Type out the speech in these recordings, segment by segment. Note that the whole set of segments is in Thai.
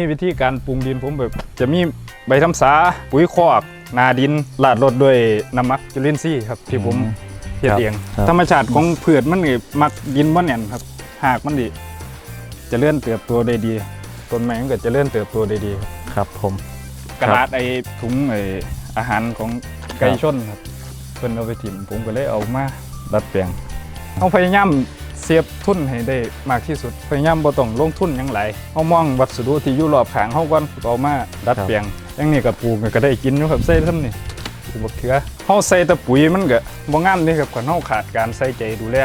มีวิธีการปรุงดินผมแบบ จะมีใบทำสาปุ๋ยคอกนาดินลาดรดด้วยน้ำมักจุลินทรีย์ครับ ที่ผมอืมเฮ็ดครับเองครับธรรมชาติของพืชมันนี่มักดินบ่แน่นครับ หากมันดิเจะเลื่อนเติบโตได้ดีต้นไม้มันก็เจะเลื่อนเติบโตได้ดีครับครับผมกระดาษไอ้ถุงไอ้อาหารของไก่ชนครับเพิ่นเอาไปถิ่มผมก็เลยเอามาดัดแปลงเอาพยายาม เสียบทุนให้ได้มากที่สุดพยายามบ่ต้องลงทุนหยังหลายเฮามองวัสดุที่อยู่รอบข้างเฮาก่อนเอามาดัดแปลงอย่างนี้ก็ปลูกก็ได้กินอยู่ครับใส่ซ้ำนี่ปลูกบักเขือเฮาใส่แต่ปุ๋ยมันก็บ่งามนี่ครับคันเฮาขาดการใส่ใจดูแล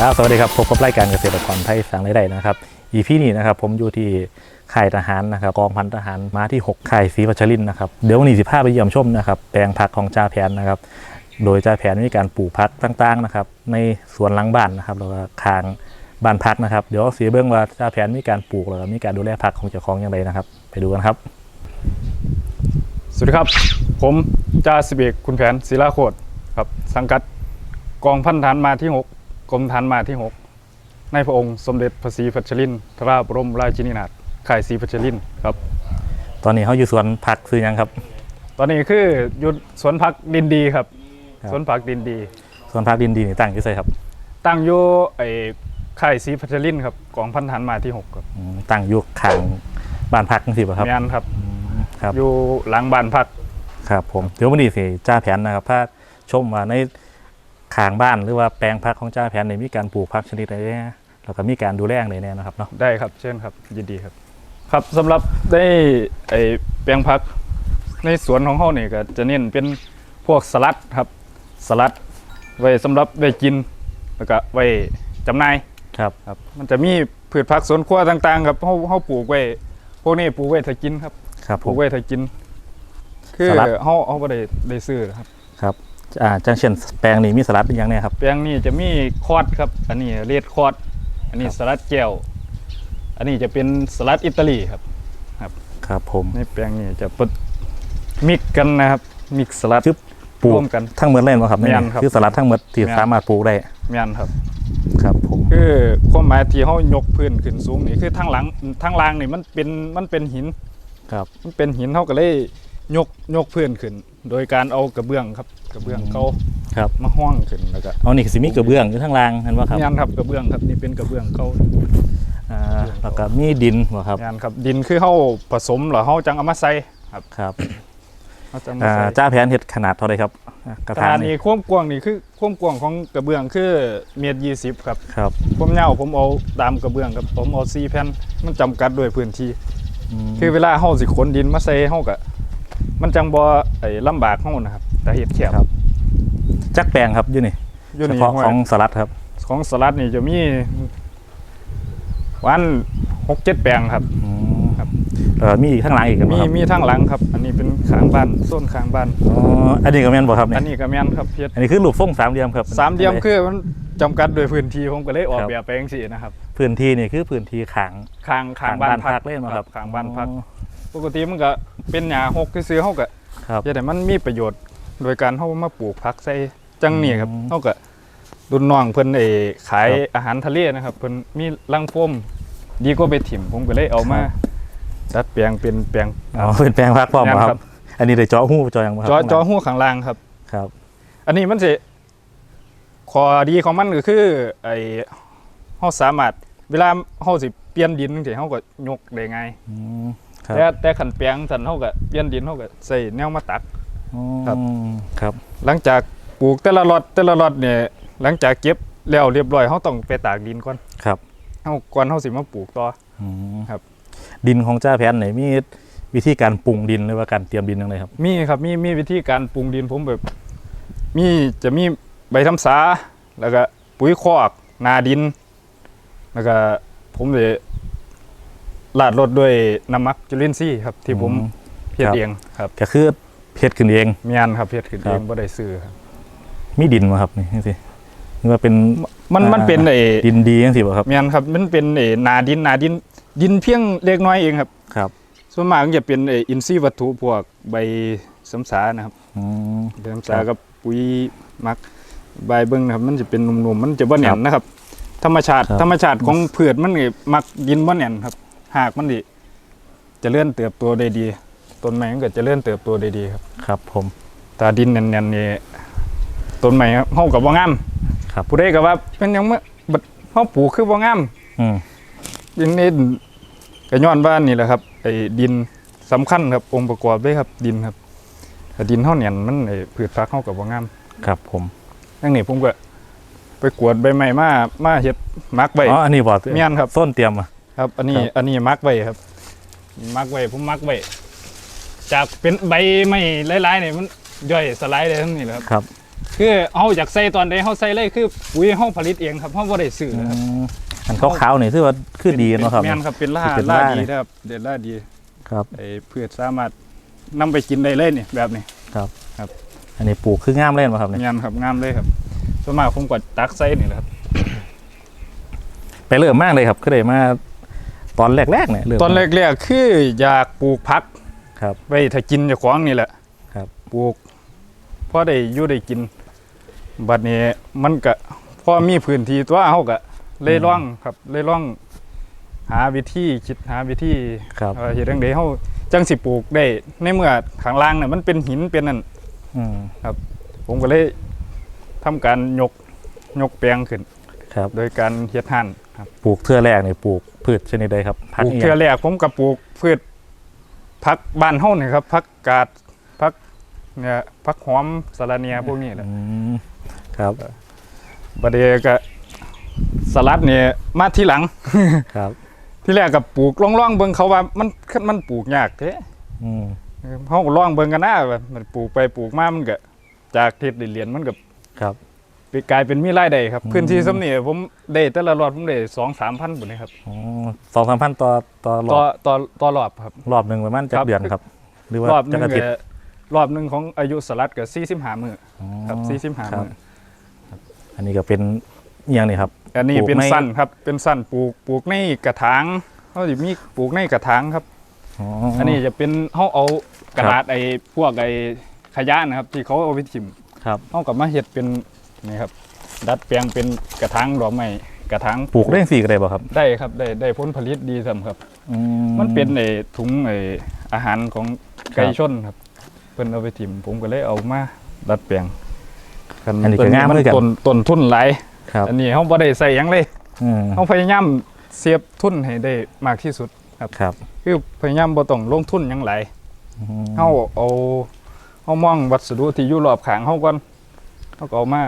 ครับสวัสดีครับพบกับรายการเกษตรกรไทยสังไรายได้นะครับ EP นี้นะครับผมอยู่ที่ค่ายทหารนะครับกองพันทหารมาที่ 6 ค่ายศรีวัชรินนะครับเดี๋ยววันนี้สิพาไปเยี่ยมชมนะครับแปลงผักของจ่าแผนนะครับ โดยจ่าแผนมีการปลูกผักต่างๆนะครับในสวนหลังบ้านนะครับแล้วก็คางบ้านพักนะครับ เดี๋ยวเสียเบื้องว่าจ่าแผนมีการปลูกแล้วก็มีการดูแลผักของเจ้าของอย่างไรนะครับ ไปดูกันครับ สวัสดีครับ ผมจ่าสิบเอกคุณแผนศิลาโคตรครับสังกัดกองพันฐานมาที่ 6กรมฐานมาที่ 6 ในพระองค์สมเด็จพระศรีพัชรินทราบรมราชินีนาถค่ายศรีพัชรินทร์ครับ ตอนนี้เขาอยู่สวนผักซื้อหยังครับ ตอนนี้คืออยู่สวนพักดินดีครับ ครับ สวนพักดินดี สวนผักดินดีนี่ตั้งอยู่ไสครับตั้งอยู่ไอ้ค่ายศรีพัชรินทร์ครับกองพันฐานมาที่6ครับอืมตั้งอยู่ข้างบ้านพักจังซี่บ่ครับแมนครับ ครับ อยู่หลังบ้านพัก ครับผมเดี๋ยววันนี้สิจ้าแผนนะครับถ้าชมว่าใน ขางบ้านหรือว่าแปลงพักของจ้าแผนเนี่ยมีการปลูกพักชนิดใดแน่แล้วก็มีการดูแลอย่างไรแน่นะครับเนาะได้ครับเชิญครับยินดีครับ ครับสำหรับได้ไอ้แปลงผักในสวนของเขาเนี่ยก็จะเน้นเป็นพวกสลัดครับสลัดไว้สำหรับไว้กินแล้วก็ไว้จำหน่ายครับ ครับมันจะมีพืชผักสวนครัวต่างๆครับเขาเขาปลูกไว้พวกนี้ปลูกไว้ถ้ากินครับ ครับปผลูม กไว้ถ้ากิน คือสลัดเขาเขาไม่ได้ได้ซื้อครับ ครับ อ่าจังเช่นแปลงนี้มีสลัดเป็นยังไงครับ แปลงนี้จะมีคอดครับ อันนี้เรดคอดอันนี้ครับสลัดแก้ว อันนี้จะเป็นสลัดอิตาลีครับ ครับผมในแปลงนี้จะปดมิกกันนะครับ มิกสลัดคือปลูกร่วมกันทั้งหมดเล่นวะครับแม่นครับคือสลัดทั้งหมดที่แม่นสามารถปลูกได้แม่นครับ ครับผมคือความหมายที่เขายกพื้นขึ้นสูงนี่คือทั้งหลังทั้งล่างนี่มันเป็นมันเป็นหิน ครับ มันเป็นหินเขาก็เลยยกยกพื้นขึ้น โดยการเอากระเบื้องครับก ระเบื้องเขาครับมาห้องขึ้นแล้วก็เอานี่คือสิมีกระเบื้องอยู่ทั้งล่างเห็นว่าครับแม่นครับกระเบื้องครับนี่เป็นกระเบื้องเขาอ่าแล้วก็มีดินวะครับแม่นครับดินคือเขาผสมหรอเขาจังเอามาใส่ครับครับเขาจังมาอ่าใส่จ้าแผนเห็ดขนาดเท่าไรครับอะกระขถางนาดนี่นี้ความกว้างนี่คือความกว้างของกระเบื้องคือเมตรยี่สิบครับครับผมเหย้าผมเอาตามกระเบื้องครับผมเอาซีแผ่นมันจำกัดด้วยพื้นที่มคือเวลาเฮาสิขนดินมาใส่เฮาก็มันจังบ่ไอ้ลำบากเฮานะครับ แต่เฮ็ดแคบครับ จักแปลงครับอยู่นี่อยู่เฉนี่พาะห้วยของสลัดครับ ของสลัดนี่จะมีวัน6 7แปลงครับ อืมครับ เอ่อมีอีกข้างหลังอีกครับมีมีทางหลังครับ อันนี้เป็นข้างบ้านโซนข้างบ้าน อ๋ออันนี้ก็แม่นบ่ครับเนี่อัยนนี้ก็แม่นครับเฮ็ดอันนี้คือรูปทรงสามเหลี่ยมครับสามเหลี่ยมคือมันจำกัดด้วยพื้นที่ผมก็เลยออกครับแบบไปจังซี่นะครับพื้นที่นี่คือพื้นที่ขาง ข้างข้างบ้านพักเล่นมาครับข้างบ้านพัก อ๋อปกติมันก็เป็นหญ้าหกซื่อๆเฮาก็ครับ จะได้มันมีประโยชน์ โดยการเฮามาปลูกผักใส่จังนี่ครับอืมเฮาก็รุ่นน้องเพิ่นไอ้ขายครับอาหารทะเลนะครับเพิ่นมีรังโฟมดีกว่าไปถิ่มผมก็เลยเอามาครับดัดแปลงเป็นแปลงอ๋อเป็นแปลงพักพร้อมบ่คแม่นครัรับบอันนี้ได้เจาะหูเจาะหยังบ่ครับจอจอหัวข้างล่างครับครับ อันนี้มันสิข้อดีของมันก็คือ ไอ้เฮาสามารถ เวลาเฮาสิเปลี่ยนดินจังซี่เฮาก็ยกได้ง่ายอืมครับแต่แต่คันแปลงซั่นเฮาก็เปลี่ยนดินเฮาก็ใส่แนวมาตักอ๋อ ครับ ครับ หลังจากปลูกแต่ละล็อตแต่ละล็อตเนี่ยหลังจากเก็บแล้วเรียบร้อยเขาต้องไปตากดินก่อนครับเฮาก่อนเฮาสิมาปลูกต่ออืมครับ ดินของจ้าแผนไหนมีวิธีการปรุงดินหรือว่าการเตรียมดินยังไงครับ มีครับมีมีวิธีการปรุงดินผมแบบ มีจะมีใบทำสาแล้วก็ปุ๋ยคอกนาดิน แล้วก็ผมจะลาดรดด้วยน้ำมักจุลินทรีย์ครับ ที่ผมอืมเฮ็ดครับ เองครับ ก็คือ เพชรขึ้นเองเมียนครับเฮ็ดขึ้นครัเอบงบ่ได้ซื้อครับมีดินมาครับนี่สินี่ว่าเป็นมันมันอ่าเป็นไอ้ดินดีจังสิบ่ครับเมียนครับมันเป็นไอ้นาดินนาดิน ดินเพียงเล็กน้อยเองครับ ครับส่วนมากมันจะเป็นไอ้อินทรีย์วัตถุพวกใบสำสานะครับอืม ใบสำสาครับกับปุ๋ยหมักใบเบิ้งนะครับ มันจะเป็นนุ่มๆมันจะบ่แน่ครันบนะครับ ธรรมชาติ ครับ ธรรมชาติของพืชมันนี่มักดินบ่แน่นครับ หากมันดิเจะเลื่อนเติบโตได้ดี ต้นไม้มันก็เจะเลื่อนเติบโตได้ดีครับ ครับ ผมแตาดินแน่นๆนี่ต้นไม้ครับเฮากับบ่งามครับผู้ใดก็ว่าเป็นหยังมาบัดเฮาปลูกคือบ่งามอืมดินนี่ก็ย้อนว่านี่แหละครับไอ้ดินสำคัญครับองค์ประกอบเลยครับดินครับถ้าดินเฮาแน่นมันไอ้พืชผักเฮาก็บ่งามครับผมอย่างนี้ผมก็ไปกวดใบไม้มามาเฮ็ดมักไว้อ๋ออันนี้บอกเมียนครับส้นเตรียมอะครับ อันนี้ครับอันนี้มักไว้ครับมักไว้ผมมักไว้ จากเป็นใบไม้หลายๆนี่มันย่อยสลายได้ทั้งนี้แหละครับ ครับคือเฮาอยากใส่ตอนใดเฮาใส่เลยคือปุ๋ยเฮาผลิตเองครับเฮาบ่ได้ซื้ออืนะครับมอันขาวๆนี่ถือว่าคือดีเนาะครับ แม่นครับเป็นล่าเป็นล่าล่าดีเนี่ย นะครับเด็ดล่าดีครับ ไอ้พืชสามารถนำไปกินได้เลยนี่แบบนี้ อันนี้ปลูกคืองามเล่นมาครับเนี่ยงามครับงามเลยครับส่วนมากผมก็ตักใส่นี่แหละครับ ไปเริ่มมากเลยครับก็เลยมาตอนแรกๆเนี่ยเริ่มตอนแรกๆคืออยากปลูกผัก ครับ ไว้ถ้ากินเจ้าของนี่แหละครับปลูกพอได้อยู่ได้กิน บัดนี้มันก็พอมีพื้นที่ตัวเฮาก็เลยล่องครับเลยล่อง หาวิธีคิดหาวิธีครับเอ่อเฮ็ดจังไดเฮาจังสิปลูกได้ ในเมื่อข้างล่างน่ะมันเป็นหินเป็นนั่นอืมผมก็เลยทำการยกยกแปลงขึ้น ครับโดยการเฮ็ดหั่นครับปลูกเทื่อแรกเนี่ยปลูกพืชชนิดใดครับปพักลูกอีหเทื่ยัองแรกผมก็ปลูกพืช ผักบ้านเฮานี่ครับผักกาดผักเนี่ยผักหอมสะระเนียพวกนี้แหละอืมครับบัดเดยวก็สลัดเนี่ยมาทีหลังครับ ที่แรกก็ปลูกล่องๆเบิ่งเขาว่ามันมันปลูกยากเด้อืมเฮาก็ลองเบิ่งกันนะว่ามันปลูกไปปลูกมามันก็จากเฮ็ดได้เหรียญมันก็ครับ ไปกลายเป็นมีรายได้ครับอืมพื้นที่สำนี่ผมได้แต่ละรอบผมได้2-3,000พุ่นนี่ครับอ๋อสองสามพันต่อต่อรต่ออบต่อต่อรอบครับ รอบหนึ่งประมาณจักครับ เดือนครับ หรือว่ารอบหนึจังกอาทิตย์ ก็รอบหนึงของอายุสลัดก็45มื้ออ๋อครับ45ครับ มื้ออันนี้ก็เป็นอหย่างนี้ครับ อันนี้ปลูกเป็นใน สั้นครับเป็นสั้นปลูกปลูกในกระถางเขาสิมีปลูกในกระถางครับอ๋ออันนี้จะเป็นเขาเอากระดาษไอ้พวกไอ้ขยะนะครับ ที่เขาเอาไปถิ่มครับ เขากับมาเฮ็ดเป็น นี่ครับ ดัดแปลงเป็นกระถางดอกไม้กระถางปลูกได้สี่ก็ได้บ่ครับ ได้ครับได้ได้ผลผลิตดีสำครับอืมันเป็นไอ้ถุงไอ้อาหารของไก่ครับชนครับ เพิ่นเอาไปถิ่มผมก็เลยเอามาดัดแปลงคัอันนี้ก็งามมัเหมือนกันต้นต้นทุนหลายครับอันนี้เขาบ่ได้ใส่หยังเลยอืมเขาพยายามเสียบทุนให้ได้มากที่สุดครับคือพยายามบ่ต้องลงทุนหยังหลายอืมเฮาเอาเฮามองวัสดุที่อยู่รอบข้างเฮาก่อนเฮาก็เอามา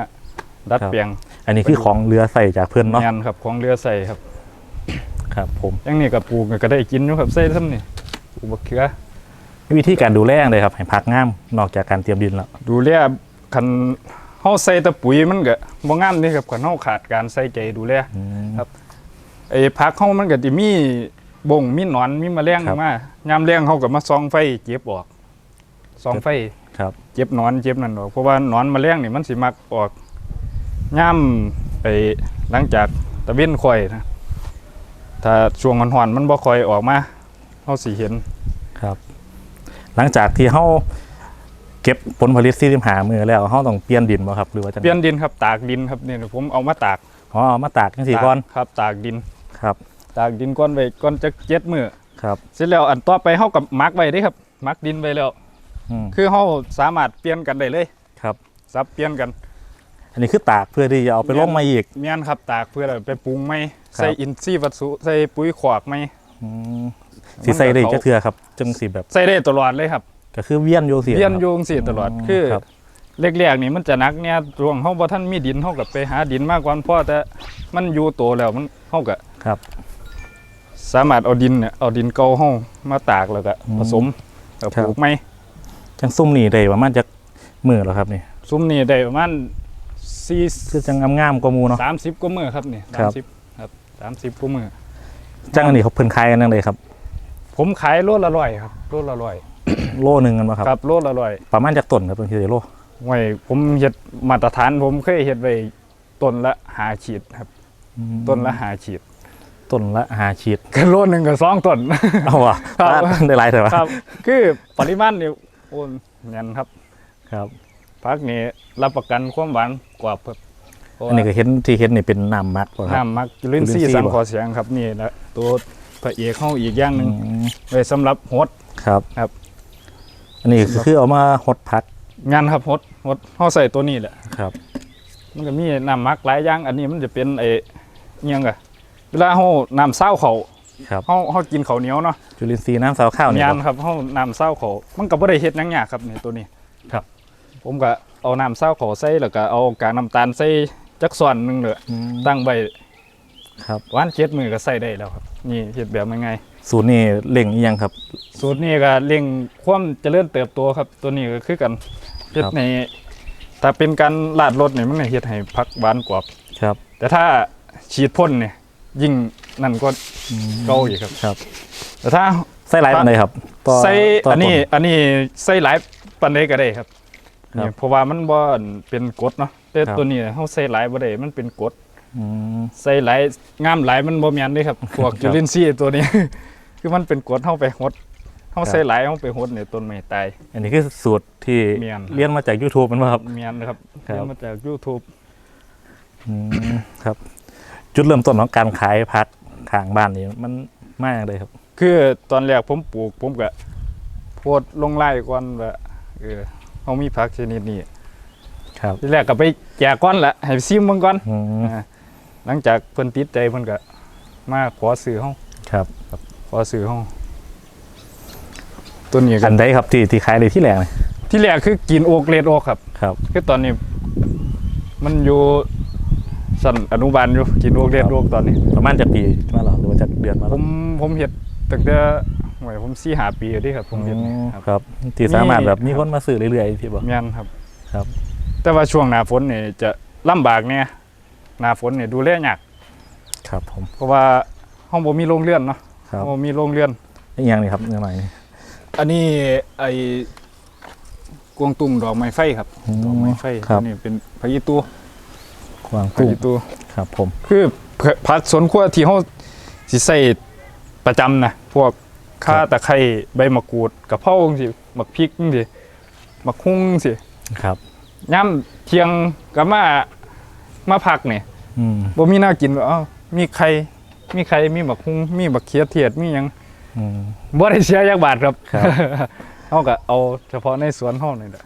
ดัดแปลงอันนี้คือของเรือใส่จากเพื่อนเนาะงานครับของเรือใส่ครับครับผมอย่างนี้ก็ปลูกก็ได้กินอยู่ครับใส่ซ้ำนี่ปลูกบักเขือวิธีการดูแลเลยครับให้พักงามนอกจากการเตรียมดินแล้วดูแลคันเฮาใส่แต่ปุ๋ยมันก็บ่งามนี่ครับคันเฮาขาดการใส่ใจดูแล อืม ครับ ไอ้ผักเฮามันก็สิมีบ่งมีหนอนมีแมลงครับ มายามแรงเฮาก็มาส่องไฟเก็บออกส่องไฟครับเจ็บหนอนเจ็บนั่นออกเพราะว่าหนอนแมลงนี่มันสิมักออก ย่ามไปหลังจากตะเว้นค่อยนะถ้าช่วงห่อนๆมันบ่ค่อยออกมาเฮาสิเห็นครับ หลังจากที่เขาเก็บผลผลิตที่หามือแล้วเขาต้องเปลี่ยนดินบ่ครับหรือว่าจะเปลี่ยนดินครับตากดินครับเนี่ยผมเอามาตากอ๋อเอามาตากจังสี่ก้อนตากครับ ตากดินครับ ตากดินก้อนไว้ก้อนจักเจ็ดมื้อครับ เสร็จแล้วอันต่อไปเฮากับมักไว้เด้ครับ มักดินไว้แล้วอืมคือเฮาสามารถเปลี่ยนกันได้เลยครับสับเปลี่ยนกันอั นนี้คือตากเพื่อที่จะเอาไปลงมาอีกเมียนครับตากเพื่อเอาไปปรุงไหมครับใส่อินทรีย์วัตถุใส่ปุ๋ยขวากไหมอืมสีใส่ได้อีกจะเทือครับจังสีแบบใส่ได้ตลอดเลยครับ ก็คือเวียนโยสีเวียนโยงสิตลอดอ๋อคือครับแรกๆนี่มันจะหนักเนี่ยรวงเฮาบ่ทันมีดินเฮาก็ไปหาดินมากกว่าเพราะแต่มันอยู่โตแล้วมันเฮาก็ครับ สามารถเอาดินเนี่ยเอาดินเก่าเฮามาตากแล้วก็อืมผสมแล้วครัปบลูกไหมจังซุ่มนี่ได้ประมาณจะมือแล้วครับนี่ซุ้มนี่ได้ประมาณ 4คือจังงามๆกว่าหมูเนาะ30กว่ามื้อครับนี่ครับ30ครับ30กว่ามื้อจังอันนี้เขาเพิ่นขายกันนั่งเลยครับ ผมขายโลละร้อยครับโลละร้อยโลหนึ่งกันมาครับ ครับโลละร้อยประมาณจากต้นครับบางทีโลไว้ผมเฮ็ดมาตรฐาน ผมเคยเฮ็ดไว้ต้นละ5ขีดครับอืมต้นละ5ขีดต้นละหาชีดก็โลหนึงก็สองต้น เอาวะครับได้หลายเถอะวะครับ คือปริมาณนี่โอ้แน่นครับ ครับ พักนี้รับประกันความหวานกว่าเพราะอันนี้ว่าก็เห็นที่เห็นนี่เป็นน้ำมักบ่ครับ น้ำมักจุลินทรีจุลินทรีย์ย์สังบ่ ขอเสียงครับนี่แหละตัวพระเอกเข้าอีกอย่างหอืนึ่งมไว้สำหรับฮดครับ ครับ อันนี้คือเอามาหดพักงานครับฮดฮดเฮาใส่ตัวนี้แหละ ครับ มันก็มีน้ำมักหลายอย่าง อันนี้มันจะเป็นไอ้เอียงกะเวลาเฮาน้ำเศร้าเขาครับ เฮาเฮากินข้าวเหนียวเนาะจุลินทรีย์น้ำสาวข้าวนี่งานบ่ครับเฮาน้ำเศร้าเขามันก็บ่ได้เฮ็ดหยังยากครับนี่ตัวนี้ครับ ผมก็เอาน้ำเศร้าเขาใส่แล้วก็เอากากน้ำตาลใส่จักส่วนหนึงเลยอืม ตั้งไว้ครับ วันเจ็ดมือก็ใส่ได้แล้วครับ นี่เฮ็ดแบบง่ายสูตรนี่เล่งอีหยังครับ ๆสูตรนี้ก็เร่งความเจริญเติบโตครับ ตัวนี้ก็คือกันเฮ็ดครับในถ้าเป็นการลาดรถนี่มันก็เฮ็ดให้ผักหวานกว่า ครับแต่ถ้าฉีดพ่นเนี่ย ยิ่งนั่นก็อืมเก่าอีกครับ ครับแต่ถ้า ไส้หลายปานใดครับต่อใส่ต่อันนี้ต้อันนี้ใส่หลายปันใดก็ได้ครับ ครับนี่เพราะว่ามันบ่เป็นกรดเนาะแต่ครับ ตัวนี้เฮาใส่หลายบ่ได้มันเป็นกรดอืม ใส่หลายงามหลายมันบ่แม่นเด้ครับพวกครับจุลินทรีย์ตัวนี้ คือมันเป็นกรดเฮาไปหดเฮาครับ ใส่หลายเฮาไปหดเนี่ยต้นไม้ตาย อันนี้คือสูตรที่เมียนเรียนมาจาก YouTube มันว่าครับ แม่นนะครับครับ เรียนมาจาก YouTube อืมครับ จุดเริ่มต้นของการขายพักข้างบ้านนี่มันมากเลยครับ คือตอนแรกผมปลูกผมก็โพสต์ลงไล่ก่อนว่าเออ เฮามีผักชนิดนี้ครับทีแรกก็ไปแจกก่อนแหละให้ซิมเบิ่งก่อนอืมอ่าหลังจากเพิ่นติดใจเพิ่นก็มาขอซื้อเฮาครับขอซื้อเฮาตัวนี้กัอันนใดครับที่ที่ขายเลยที่แรกเลยที่แรกคือกินโอกเลดโอกครับ ครับ คือตอนนี้ มันอยู่สันอนุบาลอยู่กินโอกเลดโอกตอนนี้ ประมาณจะปีมาหรอหรือว่าจะเดือนมาหรผอมผมเฮ็ดตั้งแต่ หวยผม4 5ปีแล้วเดิครับผมเฮ็ดนี่อืมครับ ครับที่สามารถมีแบบมีคนมาซื้อเรื่อยๆที่บอก แม่นครับ ครับ แต่ว่าช่วงหน้าฝนนี่จะลำบากเนี่ยหน้าฝนนี่ดูแลยากครับผม เพราะว่าห้องบ่มีโรงเรือนเนาะครับบ่มีโรงเรือน อีกอย่างนี้ครับเงินหน่อยนี่อันนี้ไอ้กวงตุ้งดอกไม้ไฟครับอืมดอกไม้ไฟครับ อันนี่เป็นพะยีตูกวางพะตุ้งยีตู ครับผม คือผักสวนครัวที่เฮาสิใส่ประจำนะพวก ข่าตะไคร้ใบมะกรูดกะเพราจังซี่มักพริกจังซี่มักฮุ้งจังซี่ครับยามเที่ยงก็มามาพักนี่อืมบ่มีน่ากินเอ้ามีไข่มีไข่มีบักฮุ้งมีบักเขียเทียดมีหยังอืมบ่ได้เสียจักบาทครับครับเฮาก็เอาเฉพาะในสวนเฮานี่แหละ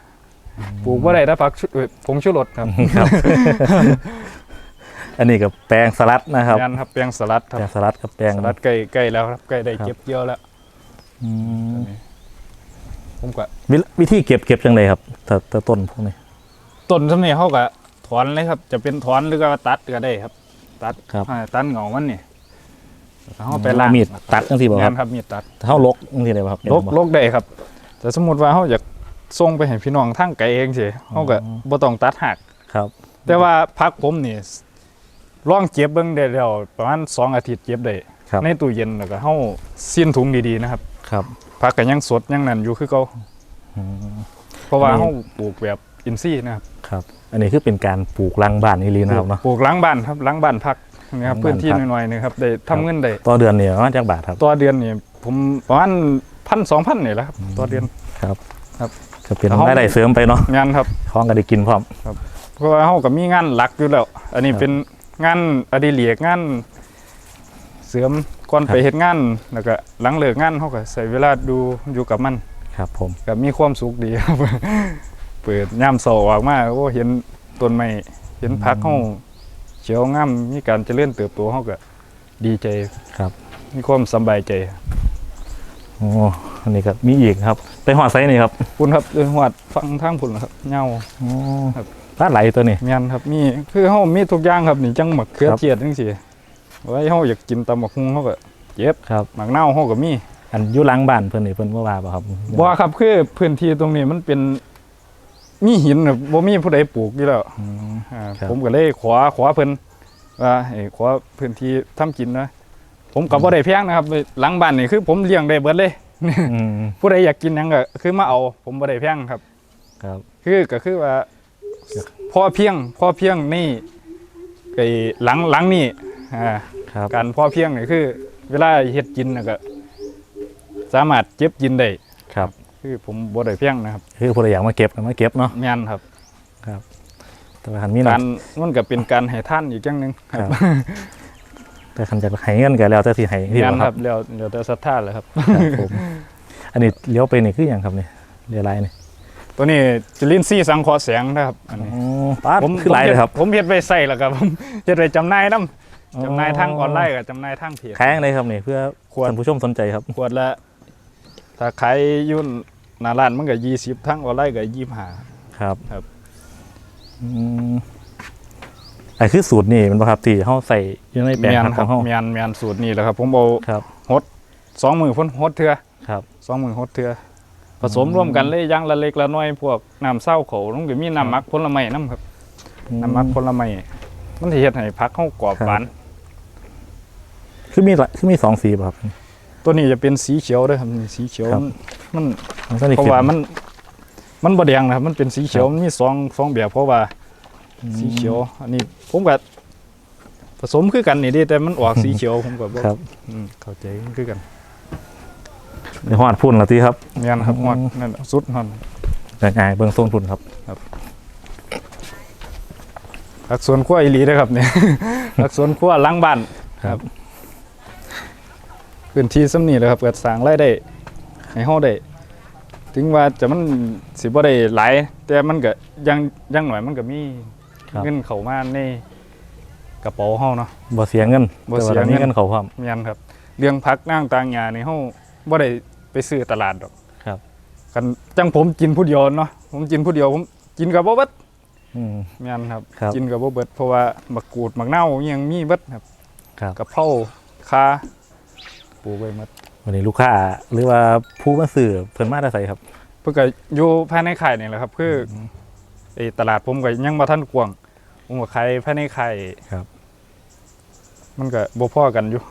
ปลูกบ่ได้ถ้าผักชุเอ้ยผงชูรสครับครับอันนี้กับแปลงสลัดนะครับงานครับแปลงสลัดคแปลรับงสลัดกับแปลงสลัดใกล้ใกล้แล้วครับใกล้ได้ครับเก็บเกี่ยวแล้ว อืมผมก็วิวิธีเก็บเก็บจังเลยครับแต่แต่ต้นพวกนี้ต้นซำนี้เฮาก็ถอนเลยครับ จะเป็นถอนหรือก็ตัดก็ได้ครับ ตัดครับอ่าตัดเหงามันนี่แล้วก็เฮาไปล้างมีดตัดจังซี่บ่ครับงานครับมีดตัดเท่าลกจังซี่ได้บ่ครับลกลกได้ครับ แต่สมมุติว่าเฮาอยากส่งไปให้พี่น้องทางไกลเองสิเฮาก็บ่ต้องตัดหัก ครับ แต่ว่าพักผมนี่ลองเก็บเบิ่งได้แล้วประมาณสองอาทิตย์เก็บได้ครับ ในตู้เย็นแล้วก็เฮาซีนถุงดีๆนะครับ ครับผักก็ยังสดยังนั่นอยู่คือเก่าอืมเพราะว่าอันนี้เฮาปลูกแบบอินทรีย์นะครับครับ อันนี้คือเป็นการปลูกรังบ้านนี่ลีนะครับเนาะปลูกหล้างบ้านครับหล้างบ้านพักนะครับหลังบ้านพื้นที่พักน้อยๆนะครับได้ทำเงินได้ต่อเดือนเนี่ยประมาณจักบาทครับต่อเดือนนี่ผมประมาณพันสองพันนี่แหละครับต่อเดือนครับครับก็เป็นแล้วเขารายได้เสริมไปเนาะงานครับของก็ได้กินพร้อมเพราะว่าเฮาก็มีงานหลักอยู่แล้ว อันนี้ครับเป็นงานอดิเรกงานเสริม ก่อนครับไปเฮ็ดงานแล้วก็หลังเลิกงานเฮาก็ใช้เวลาดูอยู่กับมันครับ ผมก็มีความสุขดีครับ เปิดยามเสาร์ออกมาโอ้เห็นต้นไม้เห็นผักเฮาเขียวงามมีการเจริญเติบโตเฮาก็ดีใจครับ มีความสำบายใจโอ้อันนี้ก็มีอีกครับ ไปหอดไซนี่ครับคุณครับเดินหวัดฟังทางพุ่นล่ะครับเหงาโอ้ครับปลาไหลตัวนี้แม่นครับมีคือเฮามีทุกอย่างครับนี่จังหมักเขือครับเทียดจังซี่ ไว้เฮาอยากกินตำบักหุ่งเฮาก็เจ็บครับหมักเน่าวเฮาก็มีอันอยุหลังบ้านเพิ่นนี่เพิ่นว่าว่าบ่ครับบ่ครับคือพื้นที่ตรงนี้มันเป็นมีหินน่ะบ่มีผู้ใดปลูกอยู่แล้วอืมอ่าครับผมก็เลยขอขอเพิ่นว่าให้ขอพื้นที่ทำกินนะผมก็บ่ได้แพงนะครับ หลังบ้านนี่คือ ผมเลี้ยงได้เบิดเลยอืมผู้ใดอยากกินหยังก็คือมาเอา ผมบ่ได้แพงครับ ครับ คือก็คือว่าพอเพียงพอเพียงนี่ไอ้หลังหลังนี่ อ่าครับการพอเพียงนี่คือ เวลาเฮ็ดกินน่ะก็สามารถเก็บกินได้ครับ คือผมบ่ได้เพียงนะครับคือผู้ใดอยากมาเก็บก็มาเก็บเนาะแม่นครับแต่ว่าคันมีการน้ำมันก็เป็นการให้ท่านอีกอย่างหนึงครับแต่คันจะให้เงินก็แล้วแต่สิให้ที่งานบ่คครัรับบแล้วแล้วแต่ศรัทธาเลยครับ ครับผมอันนี้เลี้ยวไปนี่คือหยังครับนี่เลี้ยวไรนี่ตัวนี้จุลินทรีย์สังเคราะห์แสงนะครับอันนี้ อ๋อป้าดคือไรเลยครับผมเฮ็ดไว้ใส่แล้วครับผมเฮ็ดไว้จำหน่ายนํ จำหน่ายทางออนไลน์กับจำหน่ายทางเพจ ขายยังไงครับนี่เพื่อขวด ท่านผู้ชมสนใจครับขวดละ ถ้าขายอยุ่หน้าร้านมันก็20ทางออนไลน์ก็25ครับครับ อืมไอ้คือสูตรนี่มันบ่ครับที่เฮาใส่อยู่ในแปลงแม่นผักคขรัอบงเฮาแม่นแม่นสูตรนี้แหละครับ ผมเอาครับ สองมือพ่นหดเทือครับ สองมือหดเทือผสมร่วมกันเลยอย่างละเล็กละน้อยพวกน้ำเศร้าเขาลงก็มีน้ำหมักผลไม้น้ำครับ น้ำหมักผลไม้มันสิเฮ็ดให้ผักเฮากรอบหวาน คือมีหลายคือมีสองสีป่ะครับ ตัวนี้จะเป็นสีเขียวเด้วยครับนี่สีเขียวครับ มันมันก็นี่เพราะว่ามัน มันบ่แดงนะครับ มันเป็นสีเขียวมันมีสองสองแบบเพราะว่า สีเขียว อันนี้ผมก็ผสมคือกันนี่เดิแต่มันออกสีเขียวผมก็บ่ครับอืมเข้าใจคือกันในหอดพุ่นละทีครับแม่นครับอืมฮอดนั่นน่ะสุดฮอดง่ายๆเบื้องต้นพุ่นครับ ผักสวนครัวอีหลีเด้อครับเนี่ย ผักสวนครัวหลังบ้านครับ พื้นที่ซ้ำนี่แหละครับเกิดสร้างรายได้ให้เฮาได้ ถึงว่าจะมันสิบ่ได้หลายแต่มันก็ยังยังหน่อยมันก็มีครับ เงินเข้ามาในกระเป๋าเฮาเนาะ บ่เสียเงินบ่แต่เสียว่ามีเงินเงินเขาพร้อม แม่นครับ เรื่องผักนางต่างหญ้านี่เฮาบ่ได้ไปซื้อตลาดดอกครับ กันจังผมกินผู้เดียวเนาะผมกินผู้เดียวผมกินกับบ่เบิดอืม แม่นครับ ครับกินกับบ่เบิดเพราะว่าบักกูดบักเน่าวอิหยังมีเบิดครับครับ กะเพราคา ปลูกไว้หมดวันนี้ลูกค้าหรือว่าผู้มาซื้อเพิ่นมาได้ใส่ครับ เพื่อก็อยู่ภายในค่ายนี่แหละครับ คืออไอ้ตลาดผมก็ยังบ่ทันกว้างผมก็ขายภายในค่ายครับ มันก็บ่พอกันอยู่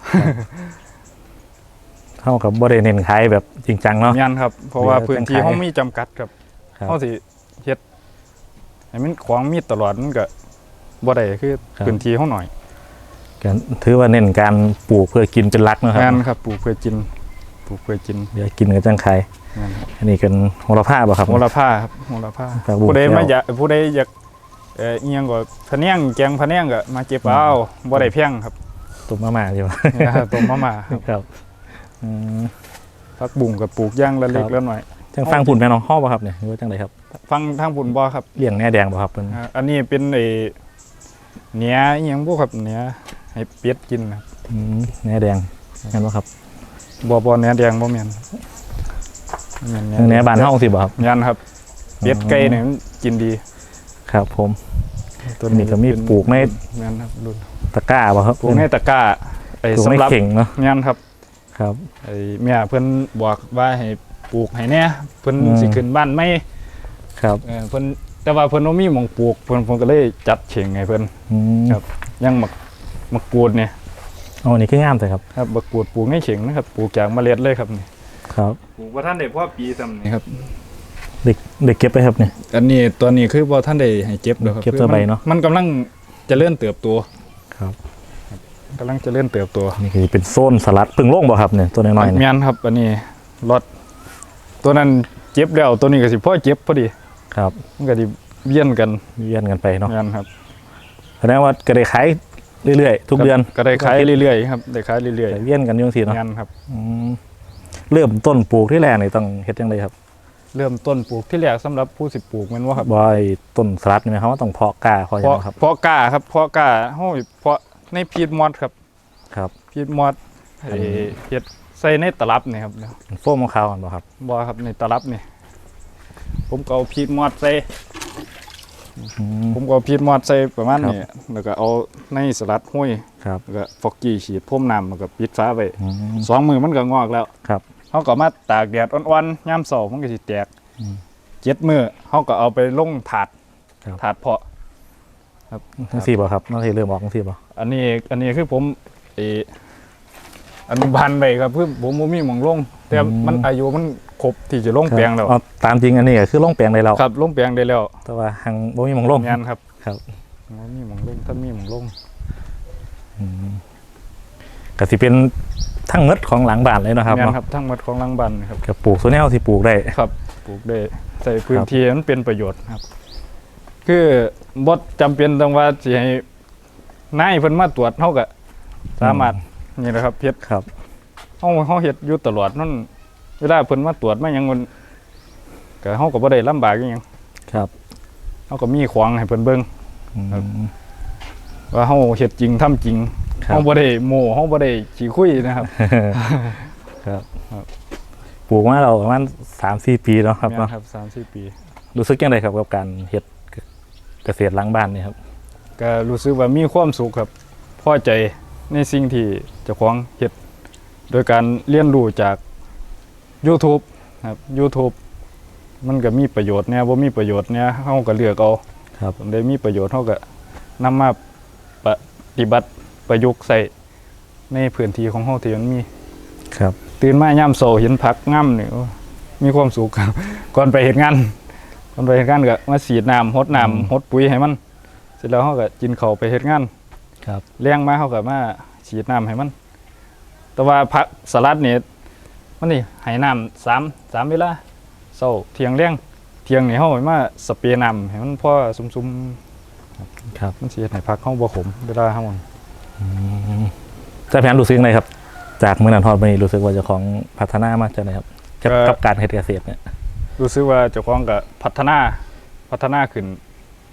เท่ากับบ่ได้เน้นขายแบบจริงจังเนาะ ยันครับ เพราะว่าเดี๋ยวพื้นที่จังขายเฮามีจำกัดครับครับ เฮาสิเฮ็ดให้มันของมีตลอดมันก็บ่ได้คือครับพื้นที่เฮาหน่อย ก็ถือว่าเน้นการปลูกเพื่อกินเป็นหลักเนาะครับแม่นครับปลูกเพื่อกินปลูกเพื่อกินเดี๋ยวกินกับจังขายแม่นครับอันนี้เป็นโหระพาบ่ครับ โหระพาครับโหระพาผักบุ้งผู้ใดแก้วมาอยากผู้ใดอยากเอ่ออีหยังก็พะเนียงแกงพะเนียงก็มาเก็บเอาบ่ได้เพียงครับตุ่มมาม่าใช่ไหมนะครับต้มมาม่าครับครับอืมผักบุ้งกับปลูกอย่างละเล็กครับละหน่อย จังฟังพุ่นแม่น้องฮ้อบ่ครับเนี่ยหรือว่าจังไดครับฟังทางปุ่นบ่ครับเลี้ยงแหน่แดงบ่ครับเพิ่นอ่าอันนี้เป็นไอ้เนื้ออีหยังบ่ครับเนื้อ ให้เป็ดกินนะครับอืมแหน่แดงแม่นบ่ครับบ่บ่เนื้อแดงบ่แม่นแม่นแหน่บ้านเฮาสิบ่ครับยันครับเป็ดไก่เนี่ยมันกินดีครับ ผมนี่ก็มีเป็ปลูกในแม่นครับรุ่นตะกร้าบ่ครับปลูกในตะกร้าไอ้ปลูกสำในหรับเข่งเนาะยันครับ ครับไอ้แม่เพิ่นบอกว่าให้ปลูกให้แหน่เพิ่นอืมสิขึ้นบ้านใหม่ครับเออเพิ่นแต่ว่าเพิ่นบ่มีหม่องปลูกเพิ่นเพิ่นก็เลยจัดเข่งให้เพิ่นอืมครับยังมัก มักกูดเนี่ยอ๋อนี่คืองามแต่ครับ ครับมักกูดปลูกในเข่งนะครับปลูกจากเมล็ดเลยครับนี่ครับปลูกบ่ทันได้พอปีซ้ำนี่ครับเด็กเด็กเก็บไปครับเนี่ย อันนี้ตัวนี้คือบ่ทันได้ให้เก็บดอกครับเก็บตัวใบเนาะ มันกำลังเจริญเติบโตครับกำลังเจริญเติบโตนี่คือเป็นโซนสลัดพึ่งโล่งบ่ครับเนี่ยตัวน้อยๆเนี่ยแม่นครับ อันนี้รถตัวนั้นเจ็บแล้วตัวนี้ก็สิพ่อเจ็บพอดีครับมันก็สิเวียนกันเวียนกันไปเนาะแม่นครับแสดงว่าก็ได้ขาย เรื่อยๆ ทุกเดือนก็ได้ขายเรื่อยๆครับได้ขายเรื่อยได้เวียนกันอยู่จังซี่ๆเนาะงานครับอืมเริ่มต้นปลูกที่แรกนี่ต้องเฮ็ดจังไดครับ เริ่มต้นปลูกที่แรกสำหรับผู้สิปลูกแม่นว่าครับบ่ไอ้ต้นสลัดนี่หมายความว่าต้องเพาะกล้าเพาะหยัเพงราะบ่ครับเพราะกล้าครับเพราะกล้าเฮาเพราะในพีดมอดครับครับพีดมอดไอ้เฮ็ดใส่ในตลับนี่ครับเป็นโฟมของเขาวบ่ครับบ่ครับในตลับนี่ผมก็เอาพีดมอดใส่อืม ผมก็เอาพีดมอดใส่ประมาณนี้แล้วก็เอาในสลัดห้วยครับ แล้วก็ฟอกกี้ฉีดพ่มน้ำแล้วก็ปิดฝาไว้อืมสองมือมันก็งอกแล้วครับเฮาก็มาตากแดดอ่อนๆยามเช้ามันก็สิแตกอืมเจ็ดมื้อเฮาก็เอาไปลงถาดครับถาดเพาะจังซี่บ่ครับน้องที่เริ่มออกจังซี่บ่อันนี้อันนี้คือผมเอออนุบาลไปครับคือผมบ่มีหมองลง แต่มันอายุมันครบที่จะลงแปลงแล้วอ๋อตามจริงอันนี้ก็คือลงแปลงได้แล้วครับลงแปลงได้แล้ว แต่ว่าหังบ่มีหมองลงงานครับครับบ่มีหมองลงท่านมีหมองลงอืมก็สิเป็นทั้งหมดของหลังบ้านเลยเนาะครับงานเนาะครับทั้งหมดของหลังบ้านครับก็ปลูกโซแนลที่ปลูกได้ครับ ปลูกได้ใส่พื้นที่ให้มันเป็นประโยชน์ครับ คือบดจำเป็นต้องว่าสิให้นายเพิ่นมาตรวจเฮาก็สามารถนี่แหละครับเฮ็ดครับ เฮาเฮาเฮ็ดอยู่ตลอดนั่นเวลาเพิ่นมาตรวจมาหยังมันก็เฮาก็บ่ได้ลำบากอีหยังครับเฮาก็มีของให้เพิ่นเบิ่ง อืมครับว่าเฮาเฮ็ดจริงทำจริงครับ เฮาบ่ได้โม้เฮาบ่ได้ขี้คุยนะครับ ครับครับ ปลูกมาเราประมาณสามสี่ปีแล้วครับแม่เนาะนครับ3-4ปี รู้สึกยังไงครับกับการเฮ็ดเกษตรหล้างบ้านนี่ครับ ก็รู้สึกว่ามีความสุขครับพอใจในสิ่งที่เจ้าของเฮ็ด โดยการเรียนรู้จาก YouTube ครับ YouTube มันก็มีประโยชน์เนี่ยบ่มีประโยชน์เนี่ยเฮาก็เลือกเอาครับผมได้มีประโยชน์เฮาก็นำมาปฏิบัติประยุกต์ใส่ในพื้นที่ของเฮาที่มันมีครับ ตื่นมายามเช้าเห็นผักงามนี่โอ้มีความสุขครับก่อนไปเฮ็ดงานก่อนไปเฮ็ดงานก็มาฉีดน้ำรดน้ำรดปุ๋ยให้มัน เสร็จแล้วเฮาก็กินข้าวไปเฮ็ดงานครับเลี้ยงมาเฮาก็มาฉีดน้ำให้มัน แต่ว่าผักสลัดนี่มันนี่ให้น้ำสามสามเวลาเช้าเที่ยงเลี้ยงเที่ยงนี่เฮาให้มาสเปรย์น้ำให้มันพอซุ่มๆครับมันสิเฮ็ดให้ผักเฮาบ่ขมเวลาเฮามันเจ้าแผนรู้สึกยังไงครับ จากเมื่อนั้นทอดไปนี้รู้สึกว่าเจะของพัฒนามาจากไหนครับกับกับการเฮ็ดเกษตรเนี่ยรู้สึกว่าเจ้าของก็พัฒนาพัฒนาขึ้น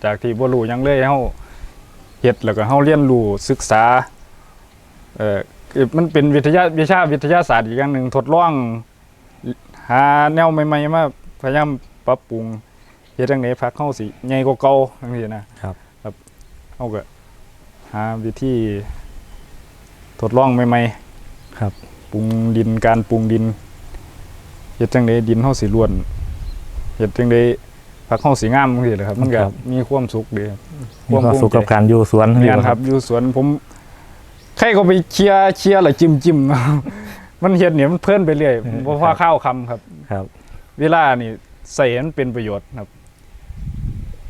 จากที่บ่รู้หยังเลยเฮาเฮ็ดแล้วก็เฮาเรียนรู้ศึกษาเอ่อคือ มันเป็นวิทยาวิชาวิทยาศาสตร์อีกอย่างหนึ่งทดลองหาแนวใหม่ๆมาพยายามปรับปรุงเฮ็ดจังไดผักเฮาสิใหญ่กว่าเก่าจังซี่นะครับ ครับเฮาก็หาวิธีทดลองใหม่ๆครับปรุงดินการปรุงดินเฮ็ดจังไดดินเฮาสิล้วนเฮ็ดจังไดผักเฮาสิงามจังซี่แหละครับ มันก็ครับมีความสุขดีครับมีความสุขกับการอยู่สวนแม่นครับอยู่สวนผม ใครก็ไปเคลียร์เคลียร์แล้วจิ้มจิ้มมันเฮ็ดเนี่ยมันเพลินไปเรื่อยบ่พอข้าวคำครับ ครับ เวลานี่ใส่ให้มันเป็นประโยชน์ครับ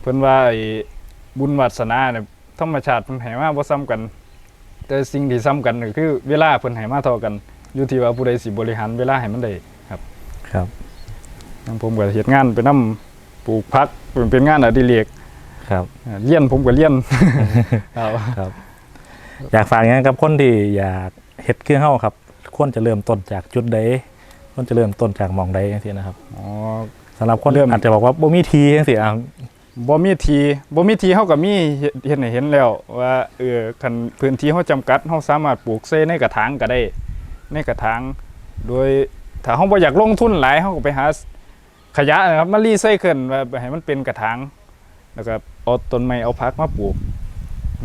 เพิ่นว่าไอ้บุญวาสนาเนี่ยธรรมชาติเพิ่นให้มาบ่ซ้ำกัน แต่สิ่งที่ซ้ำกันก็คือเวลาเพิ่นให้มาเท่ากัน อยู่ที่ว่าผู้ใดสิบริหารเวลาให้มันได้ครับอย่างผมก็เฮ็ดงานไปนํปลูกผักเป็นเป็นงานอดิเรกครับอ่าเรียนผมก็เรียนครับครับ อยากฝากอย่างกับคนที่อยากเฮ็ดเครื่องเฮาครับ ควรจะเริ่มต้นจากจุดใดควรจะเริ่มต้นจากหมองใดจังซี่นะครับอ๋อสำหรับคนเริ่มอาจจะบอกว่าบ่มีทีจังซี่อะบ่มีทีบ่มีทีเฮาก็มีเฮ็ดเฮ็ดให้เห็นแล้ว ว่าเออคันพื้นที่เฮาจำกัดเฮาสามารถปลูกเซในกระถางก็ได้ ในกระถาง โดยถ้าเฮาบ่อยากลงทุนหลายเฮาก็ไปหาขยะนะครับมารีไซเคิลว่าให้มันเป็นกระถางแล้วก็เอาต้นไม้เอาผักมาปลูก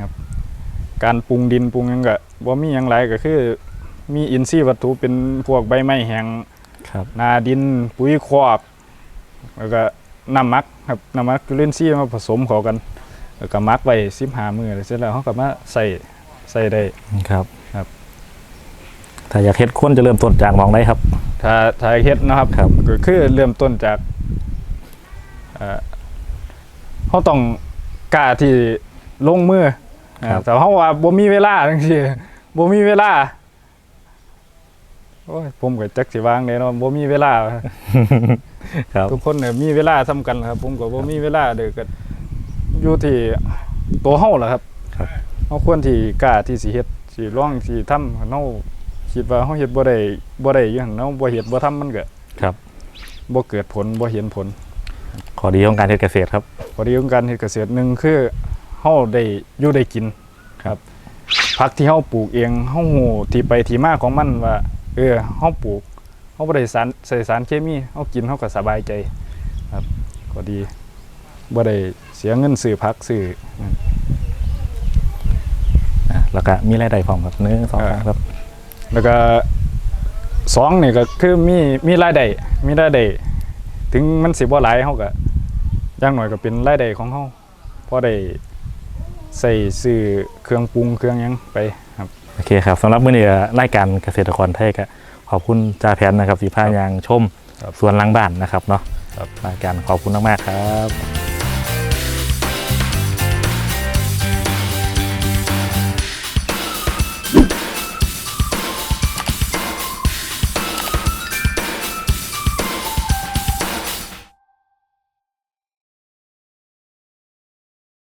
ครับ การปรุงดินปรุงหยังก็บ่มีหยังหลายก็คือ มีอินทรีย์วัตถุเป็นพวกใบไม้แห้งครับ นาดินปุ๋ยคอกแล้วก็น้ำหมักครับน้ำหมักจุลินทรีย์มาผสมเข้ากัน แล้วก็หมักไว้สิบหามือเสร็จแล้วเขาก็มาใส่ใส่ได้ ครับครับ ถ้าอยากเฮ็ดควรจะเริ่มต้นจากหมองใดครับ ถ้าถ้าเฮ็ดนะครับครับ ก็คือเริ่มต้นจากเอ่อเขาต้องกล้าที่ลงมืออ่า ครับ แต่เขาว่าบ่มีเวลาจังซี่บ่มีเวลาโอ้ยผมก็จักสิวางได้เนาะบ่มีเวลา ครับ ทุกคนเนี่ยมีเวลาซ้ำกันครับ ผมก็บ่มีเวลาเด้อก็อยู่ที่ตัวเฮาล่ะครับครับเฮาควรที่กล้าที่สิเฮ็ดสิลองสิทำเฮาคิดว่าเฮาเฮ็ดบ่ได้บ่ได้อยู่หั่นเฮาบ่เฮ็ดบ่ทำมันก็ครับบ่เกิดผลบ่เห็นผลขอดีของการเฮ็ดเกษตรครับพอดีของการเฮ็ดเกษตรหนึ่งคือ เฮาได้อยู่ได้กินครับผักที่เฮาปลูกเองเฮาฮู้ที่ไปที่มาของมันว่า เออเฮาปลูกเฮาบ่ได้สารใส่สารเคมีเฮากินเฮาก็สบายใจครับก็ดีบ่ได้เสียเงินซื้อผักซื้ออะแล้วก็มีรายได้พร้อมครับหนึ่งสองเออสามครับ แล้วก็สองนี่ก็คือมีมีรายได้มีรายได้ถึงมันสิบ่หลายเฮาก็อย่างน้อยก็เป็นรายได้ของเฮาพอได้ ใส่ซื้อเครื่องปรุงเครื่องหยังไปครับ โอเคครับสำหรับมื้อนี้รายการเกษตรกรไทยก็ขอบคุณจ่าแผนนะครับสีผ้ายางชมครับสวนหลังบ้านนะครับเนาะครับ รายการขอบคุณมากๆครับ